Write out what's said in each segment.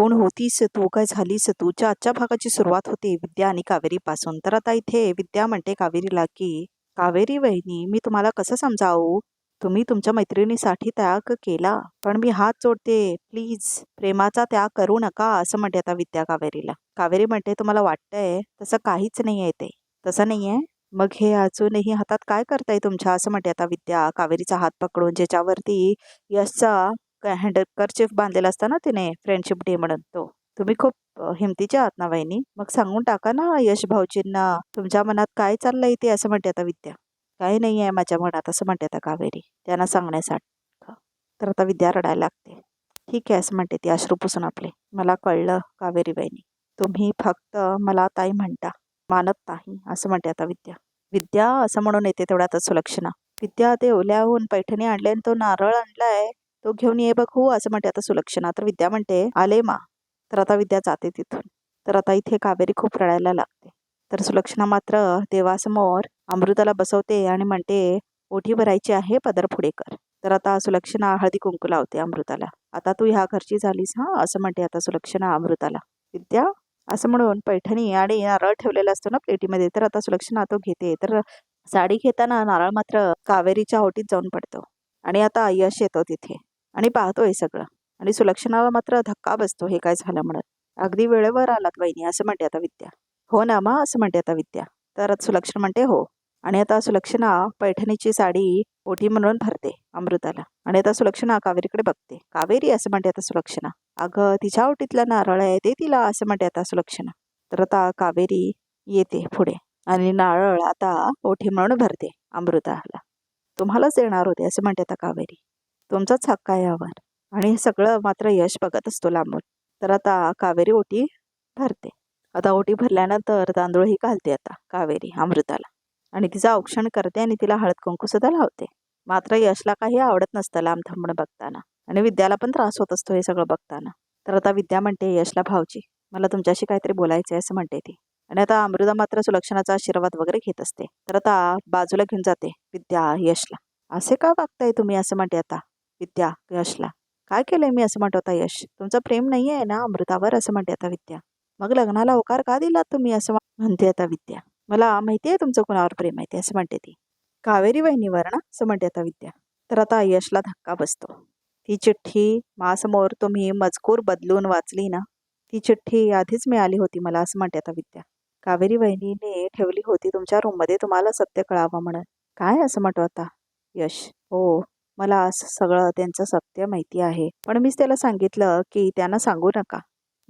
कोण होतीस तू? काय झालीस तूच्या आजच्या भागाची सुरुवात होते विद्या आणि कावेरीपासून तर आता इथे विद्या म्हणते कावेरीला की कावेरी वहिनी मी तुम्हाला कसं समजावू? तुम्ही तुमच्या मैत्रिणीसाठी त्याग केला पण मी हात जोडते. प्लीज प्रेमाचा त्याग करू नका असं म्हणते आता विद्या कावेरीला. कावेरी म्हणते तुम्हाला वाटतंय तसं काहीच नाही आहे ते. तसं नाही आहे मग हे अजूनही हातात काय करताय तुमच्या? असं म्हणते आता विद्या. कावेरीचा हात पकडून ज्याच्यावरती यशचा हँडकरचिफ बांधलेला असता ना तिने फ्रेंडशिप डे म्हणून तो. तुम्ही खूप हिमतीच्या आहात ना वहिनी. मग सांगून टाका ना यश भाऊजींना तुमच्या मनात काय चाललंय ते असं म्हणते आता विद्या. काही नाही आहे माझ्या मनात असं म्हणते आता कावेरी. त्यांना सांगण्यासाठी तर आता विद्या रडायला लागते. ठीक आहे असं म्हणते ती अश्रू पुसून आपले. मला कळलं कावेरी वहिनी. तुम्ही फक्त मला ताई म्हणता. मानत नाही असं म्हणते आता विद्या. विद्या असं म्हणून येते तेवढ्यातच सुलक्षणा. विद्या ते ओल्याहून पैठणी आणले आणि तो नारळ आणलाय. तो घेऊन ये बघ हो असं म्हणते. आता सुलक्षणा तर विद्या म्हणते आले मा तर आता विद्या जाते तिथून. तर आता इथे कावेरी खूप रडायला लागते. तर सुलक्षणा मात्र देवासमोर अमृताला बसवते आणि म्हणते ओठी भरायची आहे पदर पुढे कर. तर आता सुलक्षणा हळदी कुंकू लावते अमृताला. आता तू ह्या घरची झालीस हा? असं म्हणते आता सुलक्षणा अमृताला. विद्या असं म्हणून पैठणी आणि नारळ ठेवलेला असतो ना प्लेटीमध्ये तर आता सुलक्षणा तो घेते. तर साडी घेताना नारळ मात्र कावेरीच्या ओटीत जाऊन पडतो आणि आता यश येतो तिथे. आणि पाहतोय सगळं. आणि सुलक्षणाला मात्र धक्का बसतो हे काय झालं म्हणत. अगदी वेळेवर आलात वहिनी असं म्हणते आता विद्या. हो ना मा असं म्हणते आता विद्या. तर सुलक्षण म्हणते हो. आणि आता सुलक्षणा पैठणीची साडी ओटी म्हणून भरते अमृताला. आणि आता सुलक्षणा कावेरीकडे बघते. कावेरी असं म्हणते आता सुलक्षणा. अगं तिच्या ओटीतला नारळ आहे ते तिला असं म्हणते आता सुलक्षणा. तर आता कावेरी येते पुढे. आणि नारळ आता ओठी म्हणून भरते अमृताला. तुम्हालाच देणार होते असं म्हणते आता कावेरी. तुमचाच हक्क आहे यावर. आणि हे सगळं मात्र यश बघत असतो लांबून. तर आता कावेरी ओटी भरते. आता ओटी भरल्यानंतर तांदूळही घालते आता कावेरी अमृताला. आणि तिचं औक्षण करते आणि तिला हळद कुंकू सुद्धा लावते. मात्र यशला काही आवडत नसतं लांब थांबणं बघताना. आणि विद्याला पण त्रास होत असतो हे सगळं बघताना. तर आता विद्या म्हणते यशला भाऊजी मला तुमच्याशी काहीतरी बोलायचं आहे असं म्हणते ती. आणि आता अमृता मात्र सुलक्षणाचा आशीर्वाद वगैरे घेत असते. तर आता बाजूला घेऊन जाते विद्या यशला. असे का वागताय तुम्ही? असं म्हणते आता. विद्या यशला काय केलंय मी असं म्हणतो आता यश? तुमचं प्रेम नाही आहे ना अमृतावर असं म्हणते आता विद्या. मग लग्नाला होकार का दिलात तुम्ही असं म्हणते आता विद्या. मला माहिती आहे तुमचं कुणावर प्रेम आहे ते असं म्हणते ती. कावेरी वहिनीवर ना असं म्हणते आता विद्या. तर आता यशला धक्का बसतो. ती चिठ्ठी मासमोर तुम्ही मजकूर बदलून वाचली ना ती चिठ्ठी आधीच मिळाली होती मला असं म्हणते आता विद्या. कावेरी वहिनीने ठेवली होती तुमच्या रूममध्ये तुम्हाला सत्य कळावं म्हणून. काय असं म्हणतो आता? यश. हो. मला असं सगळं त्यांचं सत्य माहिती आहे. पण मीच त्याला सांगितलं की त्यांना सांगू नका.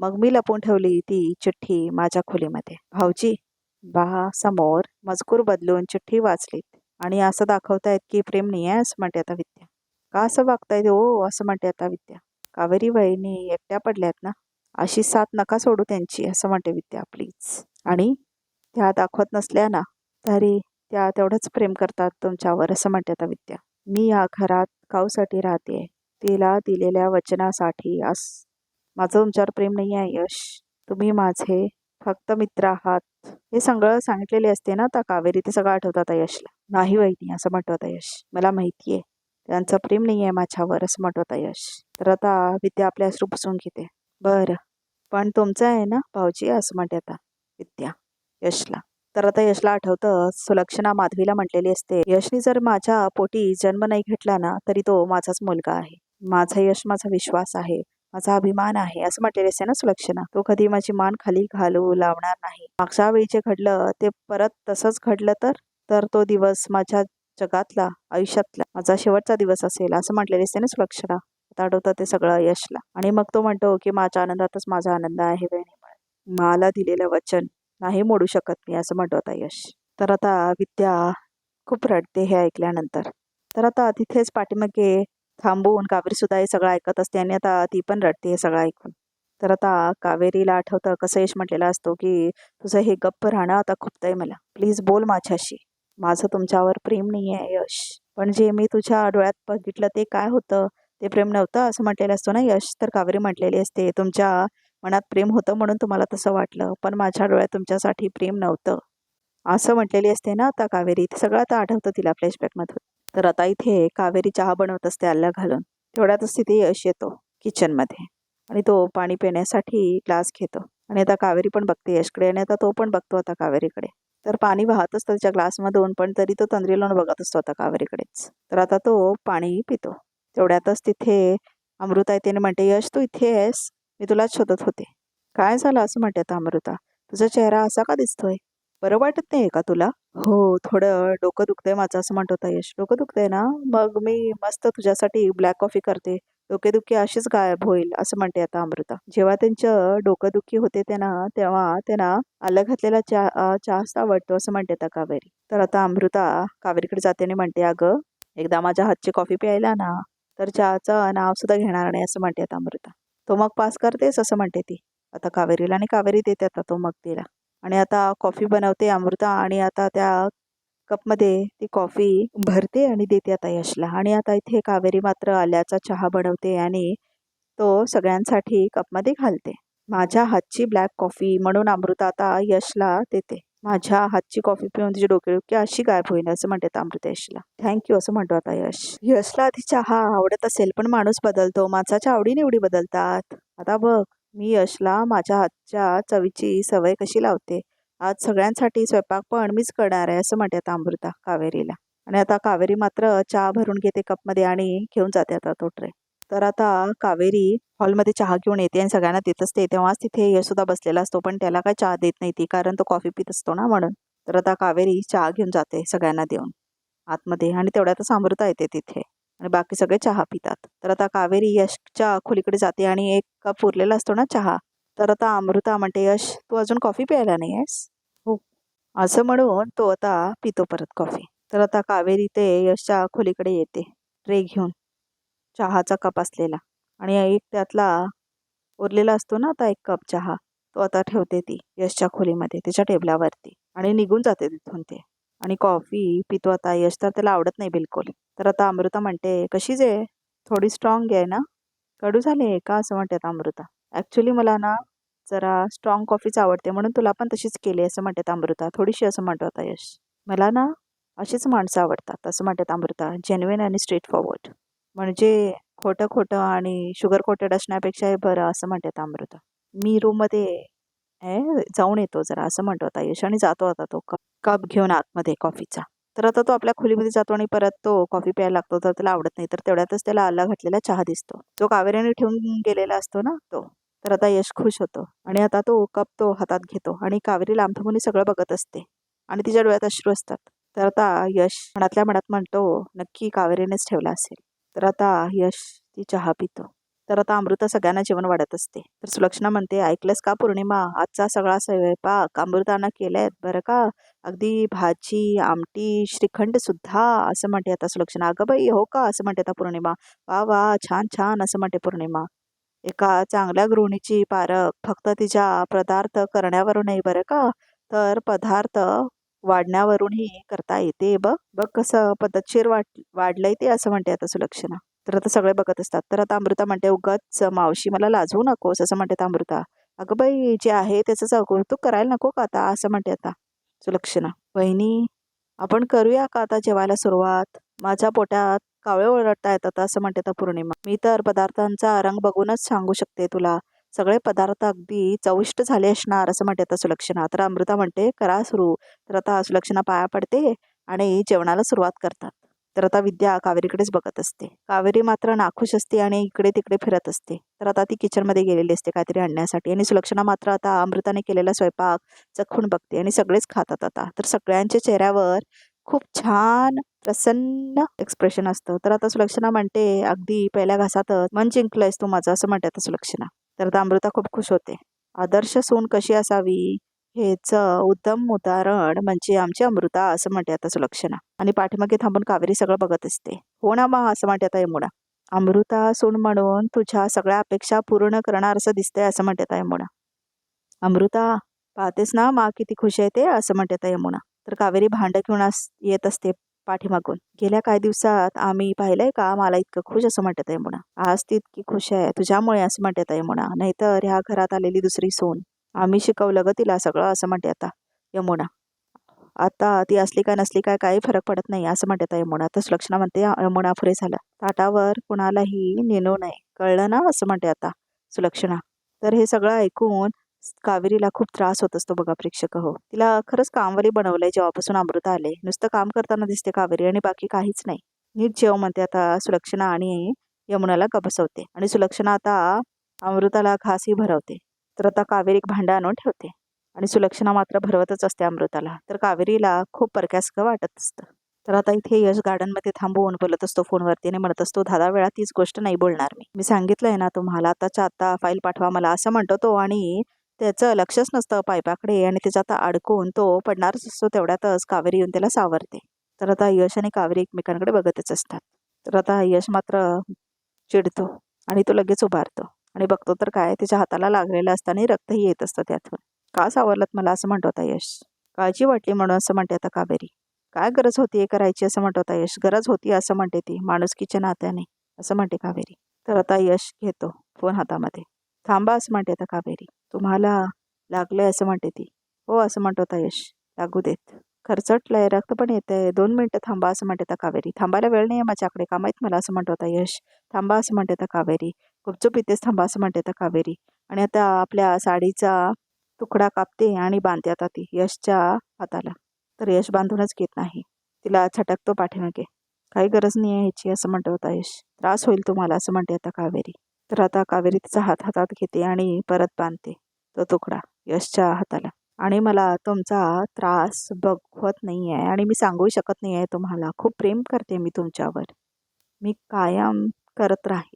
मग मी लपून ठेवली ती चिठ्ठी माझ्या खोलीमध्ये. भाऊजी बा समोर मजकूर बदलून चिठ्ठी वाचलीत आणि असं दाखवतायत की प्रेम नाही आहे असं म्हणते आता विद्या. का असं वागतायत हो असं म्हणते आता विद्या. कावेरी वहिनी एकट्या पडल्यात ना? अशी साथ नका सोडू त्यांची असं म्हणते विद्या प्लीज आणि त्या दाखवत नसल्या ना तरी त्या तेवढंच प्रेम करतात तुमच्यावर असं म्हणते आता विद्या. मी या घरात काऊसाठी राहते? तिला दिलेल्या वचनासाठी अस माझं तुमच्यावर प्रेम नाही आहे यश. तुम्ही माझे फक्त मित्र आहात. हे सगळं सांगितलेले असते ना आता कावेरी? ते सगळं आठवतं आता यशला. नाही वहिनी असं म्हटवत यश. मला माहिती आहे त्यांचं प्रेम नाही आहे माझ्यावर असं म्हणतो यश. तर आता विद्या आपल्या अश्रू पुसून घेते. बरं. पण तुमचं आहे ना भाऊजी? असं म्हणते आता विद्या यशला. तर आता यशला आठवतं सुलक्षणा माधवीला म्हटलेली असते यशनी जर माझ्या पोटी जन्म नाही घेतला ना तरी तो माझाच मुलगा आहे. माझा यश माझा विश्वास आहे माझा अभिमान आहे असं म्हटलेले असते ना सुलक्षणा. तो कधी माझी मान खाली घालू लावणार नाही. मागच्या वेळी जे घडलं ते परत तसंच घडलं तर? तर तो दिवस माझ्या जगातला आयुष्यातला माझा शेवटचा दिवस असेल असं म्हटलेले असते ना सुलक्षणा. आता आठवतं ते सगळं यशला. आणि मग तो म्हणतो की माझ्या आनंदातच माझा आनंद आहे बहिणी मला दिलेलं वचन नाही मोडू शकत मी असं म्हणतो आता यश. तर आता विद्या खूप रडते हे ऐकल्यानंतर. तर आता तिथेच पाठीमागे थांबून कावेरी सुद्धा हे सगळं ऐकत असते आणि आता ती पण रडते हे सगळं ऐकून. तर आता कावेरीला आठवतं कसं यश म्हटलेला असतो की तुझं हे गप्प राहणं आता खुपतंय मला. प्लीज बोल माझ्याशी. माझं तुमच्यावर प्रेम नाही आहे यश. पण जे मी तुझ्या डोळ्यात बघितलं ते काय होतं? ते प्रेम नव्हतं? असं म्हटलेलं असतो ना यश. तर कावेरी म्हटलेली असते तुमच्या मनात प्रेम होतं म्हणून तुम्हाला तसं वाटलं पण माझ्या डोळ्यात तुमच्यासाठी प्रेम नव्हतं. असं म्हटलेली असते ना आता कावेरी ते सगळं आता आठवतं तिला फ्लॅशबॅकमधून तर आता इथे कावेरी चहा बनवत असते आल्या घालून. तेवढ्यातच तिथे यश येतो किचनमध्ये आणि तो पाणी पिण्यासाठी ग्लास घेतो. आणि आता कावेरी पण बघते यशकडे आणि आता तो पण बघतो आता कावेरीकडे. तर पाणी वाहत असतं त्याच्या ग्लासमधून पण तरी तो तंद्री लावून बघत असतो आता कावेरीकडेच. तर आता तो पाणी पितो. तेवढ्यातच तिथे अमृता येते आणि म्हणते यश तू इथे आहेस? मी तुलाच शोधत होते. काय झालं असं म्हणते आता अमृता? तुझा चेहरा असा का दिसतोय? बरं वाटत नाही का तुला? हो थोडं डोकं दुखतंय माझं असं म्हणत होता यश. डोकं दुखतंय ना? मग मी मस्त तुझ्यासाठी ब्लॅक कॉफी करते. डोकेदुखी अशीच गायब होईल असं म्हणते आता अमृता. जेव्हा त्यांचं डोकंदुखी होते त्यांना तेव्हा त्यांना आलं घातलेला चहा चहाच आवडतो असं म्हणते आता कावेरी. तर आता अमृता कावेरीकडे जाते आणि म्हणते अगं एकदा माझ्या हातची कॉफी प्यायला ना तर चहाचं नाव सुद्धा घेणार नाही असं म्हणते आता अमृता. तो मग पास करतेस असं म्हणते ती. आता कावेरीला आणि कावेरी देते आता तो मग तिला. आणि आता कॉफी बनवते अमृता आणि आता त्या कपमध्ये ती कॉफी भरते आणि देते आता यशला. आणि आता इथे कावेरी मात्र आल्याचा चहा बनवते आणि तो सगळ्यांसाठी कपमध्ये घालते. माझ्या हातची ब्लॅक कॉफी म्हणून अमृता आता यशला देते. माझ्या हातची कॉफी पिऊन तिची डोकेदुखी अशी गायब होईल असं म्हणते अमृता यशला थँक्यू असं म्हणतो आता यश. यशला आधी चहा आवडत असेल पण माणूस बदलतो. माणसाच्या आवडीनिवडी बदलतात. आता बघ मी यशला माझ्या हातच्या चवीची सवय कशी लावते? आज सगळ्यांसाठी स्वयंपाक पण मीच करणार आहे असं म्हणते आता अमृता कावेरीला. आणि आता कावेरी मात्र चहा भरून घेते कपमध्ये आणि घेऊन जाते आता तो ट्रे तर आता कावेरी हॉलमध्ये चहा घेऊन येते आणि सगळ्यांना देत असते. तेव्हाच तिथे यशोदा बसलेला असतो पण त्याला काय चहा देत नाही ती कारण तो कॉफी पित असतो ना म्हणून. तर आता कावेरी चहा घेऊन जाते सगळ्यांना देऊन आतमध्ये. आणि तेवढ्यातच अमृता येते तिथे. आणि बाकी सगळे चहा पितात. तर आता कावेरी यशच्या खोलीकडे जाते आणि एक कप उरलेला असतो ना चहा. तर आता अमृता म्हणते यश तू अजून कॉफी प्यायला नाही आहेस? हो. असं म्हणून तो आता पितो परत कॉफी तर आता कावेरी ते यशच्या खोलीकडे येते ट्रे घेऊन. चहाचा कप असलेला. आणि एक त्यातला उरलेला असतो ना आता एक कप चहा तो आता ठेवते ती यशच्या खोलीमध्ये त्याच्या टेबलावरती. आणि निघून जाते तिथून ते. आणि कॉफी पितो आता. यश तर त्याला आवडत नाही बिलकुल. तर आता अमृता म्हणते कशीच आहे थोडी स्ट्रॉंग आहे ना? कडू झाली आहे का? असं म्हणते आता अमृता. ॲक्च्युली मला ना जरा स्ट्रॉंग कॉफीच आवडते म्हणून तुला पण तशीच केली असं म्हणतात अमृता. थोडीशी असं म्हणतो आता यश. मला ना अशीच माणसं आवडतात असं म्हणतात अमृता. जेन्युइन आणि स्ट्रेट फॉरवर्ड म्हणजे खोटं खोटं आणि शुगर कोटेड असण्यापेक्षा हे बरं असं म्हणतात अमृता. मी रूममध्ये जाऊन येतो जरा असं म्हणतो आता यश आणि जातो आता तो कप कप घेऊन आतमध्ये कॉफीचा तर आता तो आपल्या खोलीमध्ये जातो आणि परत तो कॉफी प्यायला लागतो तर त्याला आवडत नाही. तर तेवढ्यातच त्याला आला घातलेला चहा दिसतो. जो कावेरीने ठेवून गेलेला असतो ना तो तर आता यश खुश होतो. आणि आता तो कप तो हातात घेतो आणि कावेरी लांबून सगळं बघत असते आणि तिच्या डोळ्यात अश्रू असतात. तर आता यश मनातल्या मनात म्हणतो नक्की कावेरीनेच ठेवला असेल. तर आता यश ती चहा पितो. तर आता अमृता सगळ्यांना जेवण वाढत असते. तर सुलक्षणा म्हणते ऐकलंस का पौर्णिमा? आजचा सगळा स्वयंपाक अमृतानं केलाय. बरं का? अगदी भाजी आमटी श्रीखंड सुद्धा असं म्हणते आता सुलक्षणा. अगं बाई हो का? असं म्हणते आता पौर्णिमा. वा वा छान छान असं म्हणते पौर्णिमा. एका चांगल्या गृहिणीची पारख फक्त तिच्या पदार्थ करण्यावरून नाही बरं का? तर पदार्थ वाढण्यावरूनही करता येते. बघ बघ कसं पद्धतशीर वाट वाढलंय ते असं म्हणते आता सुलक्षणा. तर आता सगळे बघत असतात. तर आता अमृता म्हणते उगाच मावशी मला लाजवू नकोस असं म्हणते अमृता. अगं बाई जे आहे त्याचं कौतुक करायला नको का आता? असं म्हणते आता सुलक्षणा. बहिणी आपण करूया का आता जेवायला सुरुवात? माझ्या पोटात कावळे ओरडता येतात असं म्हणते आता पौर्णिमा. मी तर पदार्थांचा रंग बघूनच सांगू शकते तुला. सगळे पदार्थ अगदी चविष्ट झाले असणार असं म्हणते आता सुलक्षणा. तर अमृता म्हणते करा सुरू. तर आता सुलक्षणा पाया पडते आणि जेवणाला सुरुवात करतात. तर आता विद्या कावेरीकडेच बघत असते. कावेरी मात्र नाखुश असते आणि इकडे तिकडे फिरत असते. तर आता ती किचनमध्ये गेलेली असते काहीतरी आणण्यासाठी आणि सुलक्षणा मात्र आता अमृताने केलेला स्वयंपाक चखून बघते आणि सगळेच खातात आता. तर सगळ्यांच्या चेहऱ्यावर खूप छान प्रसन्न एक्सप्रेशन असतं. तर आता सुलक्षणा म्हणते अगदी पहिल्या घासातच मन जिंकलंयस तू माझं असं म्हणते आता सुलक्षणा. तर दामृता अमृता खूप खुश होते. आदर्श सून कशी असावी? हेच उत्तम उदाहरण म्हणजे आमची अमृता असं म्हणते आता सुलक्षणा. आणि पाठीमागे थांबून कावेरी सगळं बघत असते. हो ना मा असं म्हणते आता यमुना. अमृता सून म्हणून तुझ्या सगळ्या अपेक्षा पूर्ण करणार असं दिसतंय असं म्हणते आता यमुना. अमृता पाहतेस ना मा किती खुश आहे ते? असं म्हणते आता यमुना. तर कावेरी भांड घेऊन अस येत असते. पाठीमागून. गेल्या काही दिवसात आम्ही पाहिलंय का? मला इतकं खुश असं म्हणतात यमुना आज ती इतकी खुश आहे. तुझ्यामुळे असं म्हणतात यमुना नाहीतर ह्या घरात आलेली दुसरी सोन. आम्ही शिकवलं ग तिला सगळं असं म्हणते आता. यमुना आता ती असली काय नसली काय काही फरक पडत नाही असं म्हणते यमुना तर सुलक्षणा म्हणते यमुना पुरे झालं. ताटावर कुणालाही नेणू नये. कळलं ना? असं म्हणते आता सुलक्षणा. तर हे सगळं ऐकून कावेरीला खूप त्रास होत असतो बघा प्रेक्षक हो. तिला खरंच कामवाली बनवलंय जेव्हापासून अमृता आले नुसतं काम करताना दिसते कावेरी आणि बाकी काहीच नाही. नीट जेव म्हणते आता सुलक्षणा आणि यमुनाला का आणि सुलक्षणा आता अमृताला घासही भरवते. तर आता कावेरी एक आणून ठेवते आणि सुलक्षणा मात्र भरवतच असते अमृताला. तर कावेरीला खूप परक्यास्क वाटत असतं. तर आता इथे यश गार्डनमध्ये थांबवून बोलत असतो फोनवरती आणि म्हणत असतो दहा वेळा तीच गोष्ट नाही बोलणार मी. मी सांगितलंय ना तुम्हाला आताच्या आता फाईल पाठवा मला असं म्हणतो तो आणि त्याचं लक्षच नसतं पायपाकडे आणि त्याच्यात अडकून तो पडणारच असतो तेवढ्यातच कावेरी येऊन त्याला सावरते. तर आता यश आणि कावेरी एकमेकांकडे बघतच असतात. तर आता यश मात्र चिडतो आणि तो लगेच उभारतो. आणि बघतो तर काय त्याच्या हाताला लागलेलं असतं आणि रक्तही येत असतं त्यातून. का सावरलत मला असं म्हणतो आता यश? काळजी वाटली म्हणून असं म्हणते आता कावेरी. काय गरज होती हे करायची असं म्हणतो आता यश? गरज होती असं म्हणते ती माणुसकीच्या नात्याने असं म्हणते कावेरी. तर आता यश घेतो फोन हातामध्ये. थांबा असं म्हणते आता कावेरी. तुम्हाला लागलंय असं म्हणते ती. हो असं म्हणतो होता यश. लागू देत. खरचटलंय रक्त पण येतंय. दोन मिनटं थांबा असं म्हणते कावेरी. थांबायला वेळ नाही आहे माझ्याकडे. काम आहेत मला असं म्हणत होता यश. थांबा असं म्हणते कावेरी. गुपचूप इथेच थांबा असं म्हणते कावेरी. आणि आता आपल्या साडीचा तुकडा कापते आणि बांधते आता ती यशच्या हाताला. तर यश बांधूनच घेत नाही. तिला छटकतो पाठीमागे. काही गरज नाही आहे ह्याची असं म्हणत होता यश. त्रास होईल तुम्हाला असं म्हणते आता कावेरी. तर आता कावेरी तिचा हात हातात घेते आणि परत बांधते तो तुकडा यशच्या हाताला. आणि मला तुमचा त्रास बघवत नाही आहे आणि मी सांगू शकत नाही आहे तुम्हाला. खूप प्रेम करते मी तुमच्यावर. मी कायम करत राहील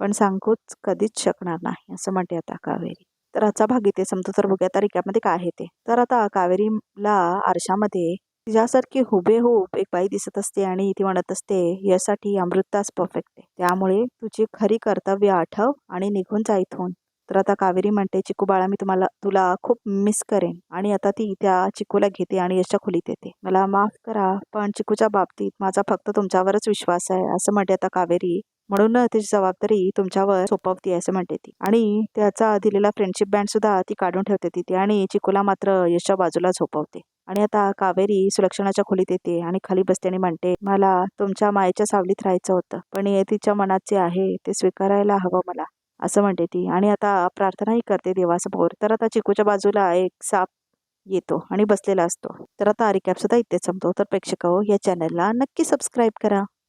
पण सांगूच कधीच शकणार नाही असं म्हणते आता कावेरी. तर आजचा भाग इथे समजतो तर बघूया आता रिक्यामध्ये काय आहे ते. तर आता कावेरीला आरशामध्ये तिच्यासारखी हुबेहूब एक बाई दिसत असते आणि ती म्हणत असते यासाठी अमृताच परफेक्ट आहे. त्यामुळे तुझी खरी कर्तव्य आठव आणि निघून जा इथून. तर आता कावेरी म्हणते चिकू बाळा मी तुम्हाला तुला खूप मिस करेन आणि आता ती त्या चिकूला घेते आणि यशच्या खोलीत येते. मला माफ करा पण चिकूच्या बाबतीत माझा फक्त तुमच्यावरच विश्वास आहे असं म्हणते आता कावेरी. म्हणून तिची जबाबदारी तुमच्यावर सोपवती असं म्हणते ती. आणि त्याचा दिलेला फ्रेंडशिप बँड सुद्धा ती काढून ठेवते तिथे आणि चिकूला मात्र यशच्या बाजूला झोपवते. आणि आता कावेरी सुलक्षणाच्या खोलीत येते आणि खाली बसते आणि म्हणते मला तुमच्या मायेच्या सावलीत राहायचं होतं पण हे तिच्या मनात जे आहे ते स्वीकारायला हवं मला असं म्हणते ती. आणि आता प्रार्थनाही करते देवासमोर. तर आता चिकूच्या बाजूला एक साप येतो आणि बसलेला असतो. तर आता रिकॅप सुद्धा इथे संपतो तर प्रेक्षक हो, या चॅनलला नक्की सबस्क्राईब करा.